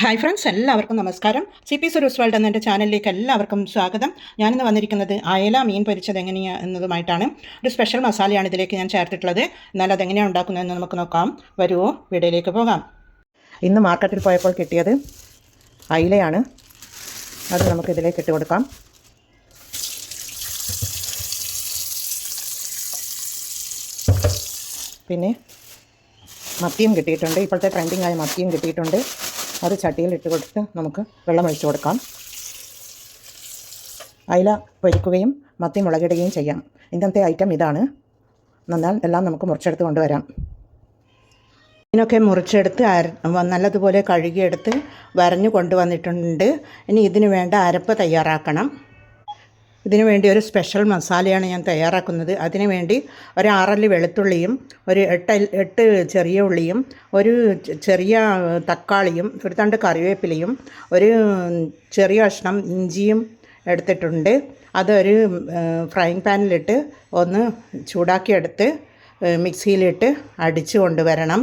Hi friends എല്ലാവർക്കും നമസ്കാരം. C P സുരൂസ് world എന്ന എന്റെ ചാനലിലേക്ക് എല്ലാവർക്കും സ്വാഗതം. ഞാനിന്ന് വന്നിരിക്കുന്നത് അയല മീൻ പൊരിച്ചത് എങ്ങനെയാണ് എന്നതുമായിട്ടാണ്. ഒരു സ്പെഷ്യൽ മസാലയാണ് ഇതിലേക്ക് ഞാൻ ചേർത്തിട്ടുള്ളത്. എന്നാൽ അതെങ്ങനെയാണ് ഉണ്ടാക്കുന്നതെന്ന് നമുക്ക് നോക്കാം. വരുമോ വീഡിയോയിലേക്ക് പോകാം. ഇന്ന് മാർക്കറ്റിൽ പോയപ്പോൾ കിട്ടിയത് അയിലയാണ്. അത് നമുക്ക് ഇതിലേക്ക് ഇട്ട് കൊടുക്കാം. പിന്നെ മത്തിയും കിട്ടിയിട്ടുണ്ട്. ഇപ്പോഴത്തെ ട്രെൻഡിങ് ആയ മത്തിയും കിട്ടിയിട്ടുണ്ട്. അത് ചട്ടിയിൽ ഇട്ട് കൊടുത്ത് നമുക്ക് വെള്ളം കൊടുക്കാം. അയില പൊരിക്കുകയും മത്തി മുളകിടുകയും ചെയ്യാം. ഇന്നത്തെ ഐറ്റം ഇതാണ്. എന്നാൽ എല്ലാം നമുക്ക് മുറിച്ചെടുത്ത് കൊണ്ടുവരാം. ഇതിനൊക്കെ മുറിച്ചെടുത്ത് നല്ലതുപോലെ കഴുകിയെടുത്ത് വരഞ്ഞു കൊണ്ടുവന്നിട്ടുണ്ട്. ഇനി ഇതിന് വേണ്ട അരപ്പ് തയ്യാറാക്കണം. ഇതിനു വേണ്ടി ഒരു സ്പെഷ്യൽ മസാലയാണ് ഞാൻ തയ്യാറാക്കുന്നത്. അതിനു വേണ്ടി ഒരു ആറൽ വെളുത്തുള്ളിയും ഒരു എട്ട് എട്ട് ചെറിയ ഉള്ളിയും ഒരു ചെറിയ തക്കാളിയും ഒരു തണ്ട് കറിവേപ്പിലയും ഒരു ചെറിയ കഷ്ണം ഇഞ്ചിയും എടുത്തിട്ടുണ്ട്. അതൊരു ഫ്രൈങ് പാനിലിട്ട് ഒന്ന് ചൂടാക്കിയെടുത്ത് മിക്സിയിലിട്ട് അടിച്ച് കൊണ്ടുവരണം.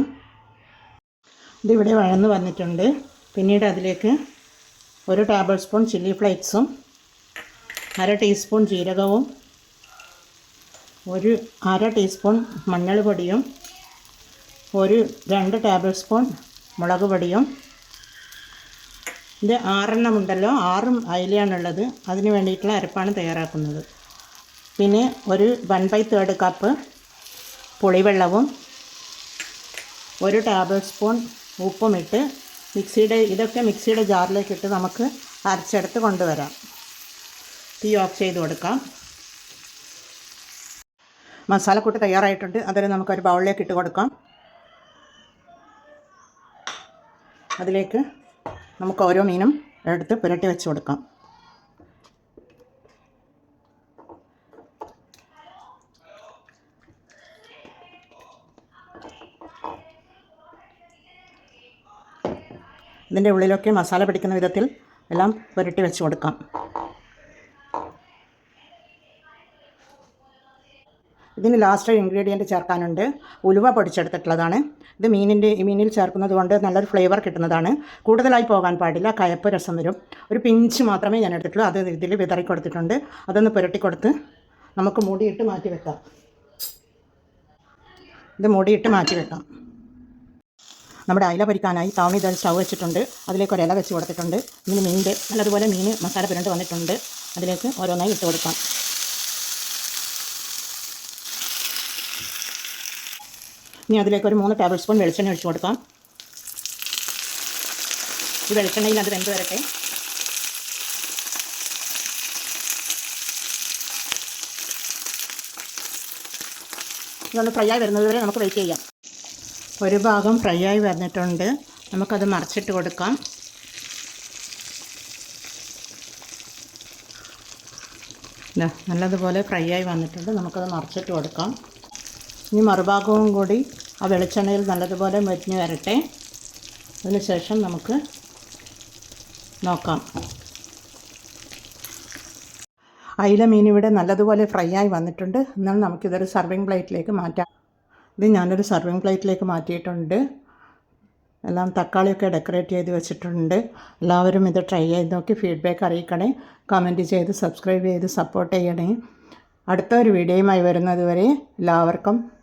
ഇതിവിടെ വഴന്ന് വന്നിട്ടുണ്ട്. പിന്നീട് അതിലേക്ക് ഒരു ടേബിൾ സ്പൂൺ ചില്ലി ഫ്ലേക്സും അര ടീസ്പൂൺ ജീരകവും ഒരു അര ടീസ്പൂൺ മഞ്ഞൾ പൊടിയും ഒരു രണ്ട് ടേബിൾ സ്പൂൺ മുളക് പൊടിയും. ഇത് ആറെണ്ണം ഉണ്ടല്ലോ ആറും അയിലയാണുള്ളത്. അതിന് വേണ്ടിയിട്ടുള്ള അരപ്പാണ് തയ്യാറാക്കുന്നത്. പിന്നെ ഒരു വൺ ബൈ തേർഡ് കപ്പ് പുളിവെള്ളവും ഒരു ടേബിൾ സ്പൂൺ ഉപ്പും ഇട്ട് മിക്സിയുടെ ഇതൊക്കെ മിക്സിയുടെ ജാറിലേക്കിട്ട് നമുക്ക് അരച്ചെടുത്ത് കൊണ്ടുവരാം. തീ ഓഫ് ചെയ്ത് കൊടുക്കാം. മസാലക്കൂട്ട് തയ്യാറായിട്ടുണ്ട്. അതിന് നമുക്കൊരു ബൗളിലേക്ക് ഇട്ട് കൊടുക്കാം. അതിലേക്ക് നമുക്ക് ഓരോ മീനും എടുത്ത് പുരട്ടി വെച്ച് കൊടുക്കാം. ഇതിന്റെ ഉള്ളിലൊക്കെ മസാല പിടിക്കുന്ന വിധത്തിൽ എല്ലാം പുരട്ടി വെച്ച് കൊടുക്കാം. ഇതിന് ലാസ്റ്റ് ഇൻഗ്രീഡിയന്റ് ചേർക്കാനുണ്ട്. ഉലുവ പൊടിച്ചെടുത്തിട്ടുള്ളതാണ്. ഇത് മീനിന്റെ മീനിൽ ചേർക്കുന്നത് കൊണ്ട് നല്ലൊരു ഫ്ലേവർ കിട്ടുന്നതാണ്. കൂടുതലായി പോകാൻ പാടില്ല. കയപ്പ് രസം വരും. ഒരു പിഞ്ച് മാത്രമേ ഞാൻ എടുത്തിട്ടുള്ളൂ. അത് ഇതിൽ വിതറി കൊടുത്തിട്ടുണ്ട്. അതൊന്ന് പുരട്ടി കൊടുത്ത് നമുക്ക് മൂടിയിട്ട് മാറ്റി വെക്കാം. ഇത് മൂടിയിട്ട് മാറ്റി വെക്കാം. നമ്മുടെ അയില പൊരിക്കാനായി താവണി ഇതൊരു സ്റ്റൗ വെച്ചിട്ടുണ്ട്. അതിലേക്ക് ഒരു ഇല വെച്ച് കൊടുത്തിട്ടുണ്ട്. ഇതിന് മീന്റെ നല്ലതുപോലെ മീൻ മസാല പുരണ്ട് വന്നിട്ടുണ്ട്. അതിലേക്ക് ഓരോന്നായി ഇട്ട് കൊടുക്കാം. ഇനി അതിലേക്ക് ഒരു മൂന്ന് ടേബിൾ സ്പൂൺ വെളിച്ചെണ്ണ ഒഴിച്ചു കൊടുക്കാം. ഈ വെളിച്ചെണ്ണയിൽ അത് വെന്ത് വരട്ടെ. ഇതൊന്ന് ഫ്രൈ ആയി വരുന്നത് വരെ നമുക്ക് വെയിറ്റ് ചെയ്യാം. ഒരു ഭാഗം ഫ്രൈ ആയി വന്നിട്ടുണ്ട്. നമുക്കത് മറിച്ചിട്ട് കൊടുക്കാം. നല്ലതുപോലെ ഫ്രൈ ആയി വന്നിട്ടുണ്ട്. നമുക്കത് മറിച്ചിട്ട് കൊടുക്കാം. ഇനി മറുഭാഗവും കൂടി ആ വെളിച്ചെണ്ണയിൽ നല്ലതുപോലെ മെരിഞ്ഞ് വരട്ടെ. അതിനുശേഷം നമുക്ക് നോക്കാം. അയില മീൻ ഇവിടെ നല്ലതുപോലെ ഫ്രൈ ആയി വന്നിട്ടുണ്ട്. എന്നാൽ നമുക്കിതൊരു സർവിങ് പ്ലേറ്റിലേക്ക് മാറ്റാം. ഇത് ഞാനൊരു സർവിങ് പ്ലേറ്റിലേക്ക് മാറ്റിയിട്ടുണ്ട്. എല്ലാം തക്കാളിയൊക്കെ ഡെക്കറേറ്റ് ചെയ്ത് വെച്ചിട്ടുണ്ട്. എല്ലാവരും ഇത് ട്രൈ ചെയ്ത് നോക്കി ഫീഡ്ബാക്ക് അറിയിക്കണേ. കമന്റ് ചെയ്ത് സബ്സ്ക്രൈബ് ചെയ്ത് സപ്പോർട്ട് ചെയ്യണേ. അടുത്ത ഒരു വീഡിയോയുമായി വരുന്നത് വരെ എല്ലാവർക്കും